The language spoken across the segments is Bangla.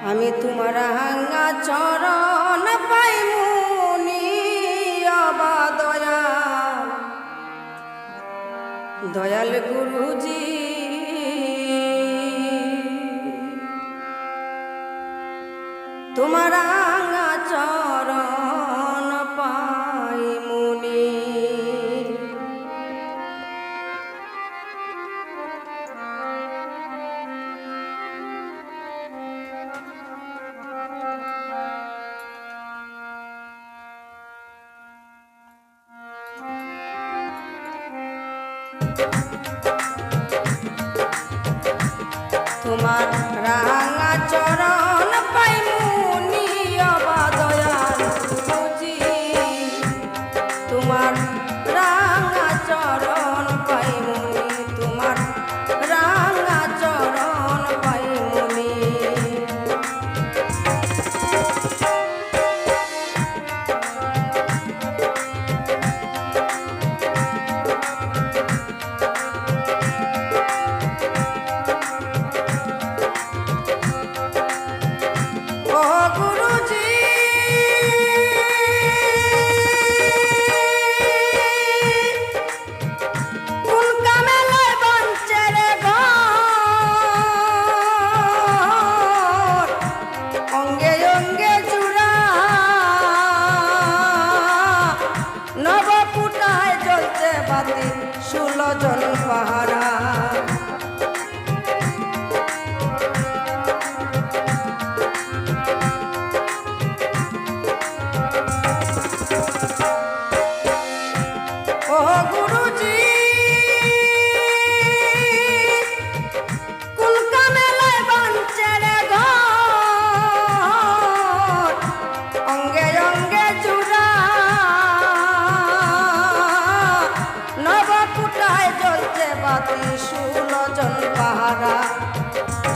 আমি তোমার হাঙ্গা চরণ পাই মুনি অবা দয়া দয়াল গুরুজি どっち?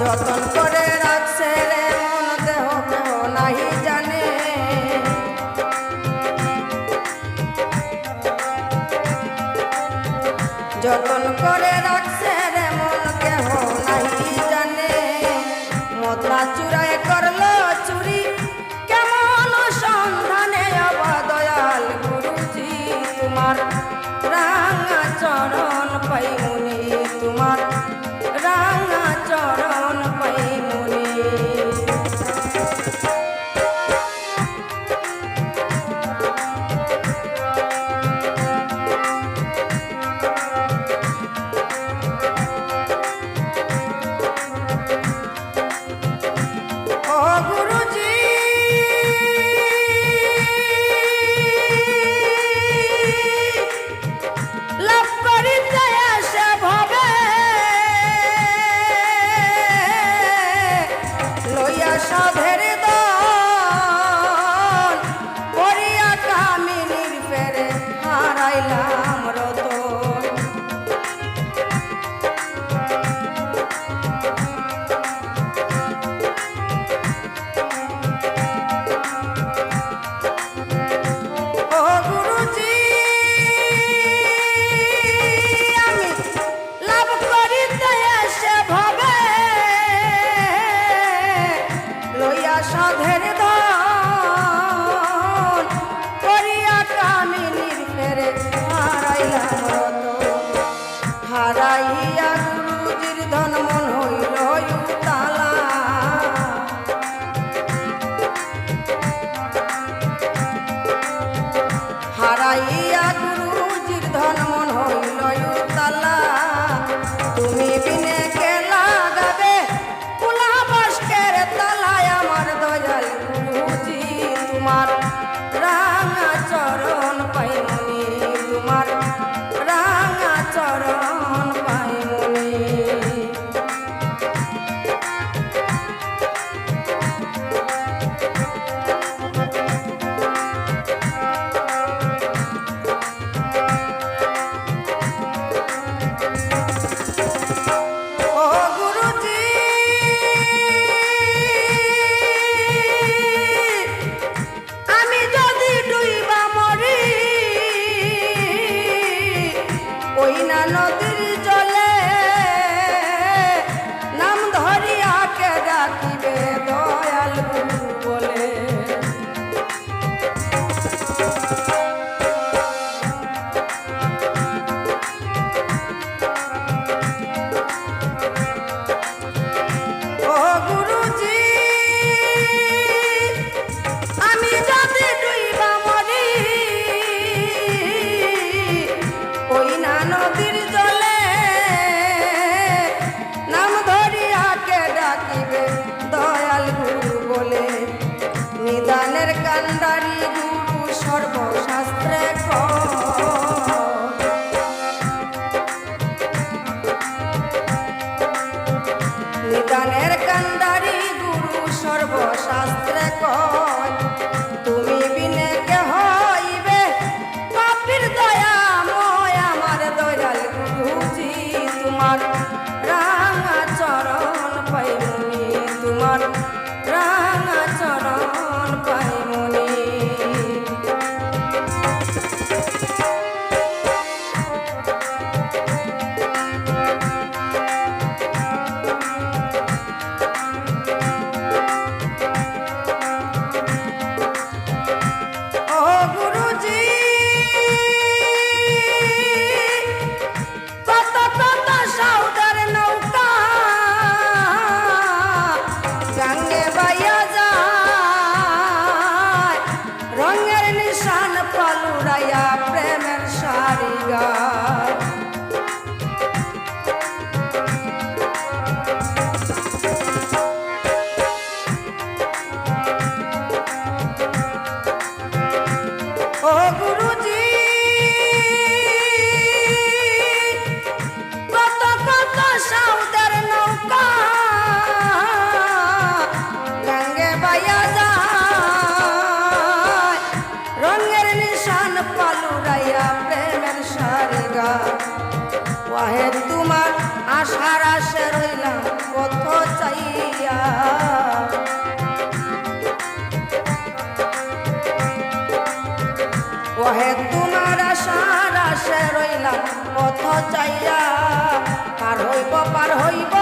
যতন কান্দারি দুরু সর্ব উড়াইয়া পালুরাইয়া প্রেমের সারিগা। ওয়াহে তোমার আশার আশে রইলাম কত চাইয়া। ওহে তোমার আশার আশে রইলাম, পথ চাইয়া। পার হইব পার হইব।